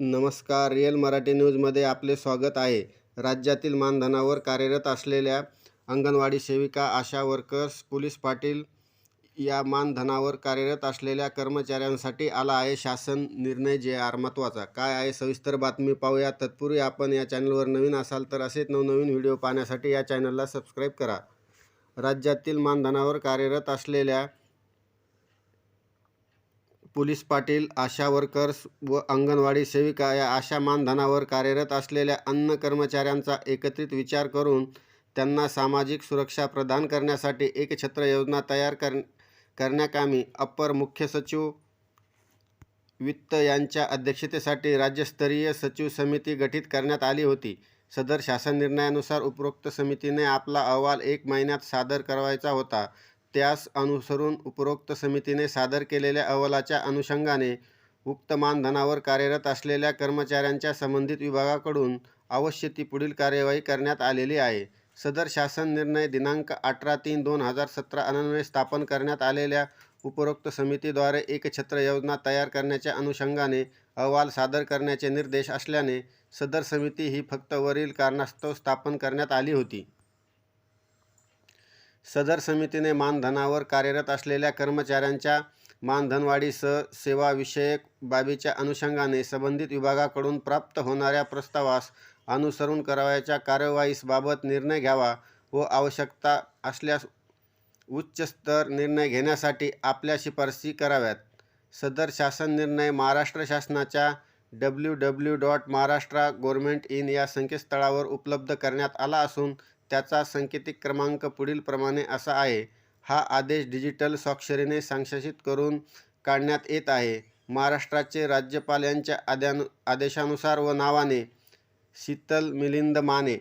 नमस्कार रिअल मराठी न्यूजमध्ये आपले स्वागत आहे. राज्यातील मानधनावर कार्यरत असलेल्या अंगणवाडी सेविका आशा वर्कर्स पोलीस पाटील या मानधनावर कार्यरत असलेल्या कर्मचाऱ्यांसाठी आला आहे शासन निर्णय जे आर महत्त्वाचा. काय आहे सविस्तर बातमी पाहूया. तत्पूर्वी आपण या चॅनलवर नवीन असाल तर असेच नवनवीन व्हिडिओ पाहण्यासाठी या चॅनलला सबस्क्राईब करा. राज्यातील मानधनावर कार्यरत असलेल्या पोलीस पाटील आशा वर्कर्स व अंगणवाडी सेविका या आशा मानधनावर कार्यरत असलेल्या अन्न कर्मचाऱ्यांचा एकत्रित विचार करून त्यांना सामाजिक सुरक्षा प्रदान करण्यासाठी एक छत्र योजना तयार कर करण्याकामी अप्पर मुख्य सचिव वित्त यांच्या अध्यक्षतेसाठी राज्यस्तरीय सचिव समिती गठीत करण्यात आली होती. सदर शासन निर्णयानुसार उपरोक्त समितीने आपला अहवाल एक महिन्यात सादर करायचा होता. त्यास अनुसरून उपरोक्त समितीने सादर केलेल्या अहवालाच्या अनुषंगाने उक्त मानधनावर कार्यरत असलेल्या कर्मचाऱ्यांच्या संबंधित विभागाकडून आवश्यक ती पुढील कार्यवाही करण्यात आलेली आहे. सदर शासन निर्णय दिनांक अठरा तीन दोन हजार सतरा अन्वये स्थापन करण्यात आलेल्या उपरोक्त समितीद्वारे एकछत्र योजना तयार करण्याच्या अनुषंगाने अहवाल सादर करण्याचे निर्देश असल्याने सदर समिती ही फक्त वरील कारणास्तव स्थापन करण्यात आली होती. सदर समितीने मानधनावर कार्यरत असलेल्या कर्मचाऱ्यांच्या मानधनवाढीसह सेवाविषयक बाबीच्या अनुषंगाने संबंधित विभागाकडून प्राप्त होणाऱ्या प्रस्तावास अनुसरून करावयाच्या कार्यवाहीसबाबत निर्णय घ्यावा व आवश्यकता असल्यास उच्चस्तर निर्णय घेण्यासाठी आपल्या शिफारसी कराव्यात. सदर शासन निर्णय महाराष्ट्र शासनाच्या W W dot Maharashtra government in या संकेतस्थळावर उपलब्ध करण्यात आला असून त्याचा सांकेतिक क्रमांक पुढीलप्रमाणे असा आहे. हा आदेश डिजिटल स्वाक्षरीने संशासित करून काढण्यात येत आहे. महाराष्ट्राचे राज्यपाल यांच्या आद्यानु आदेशानुसार व नावाने शीतल मिलिंद माने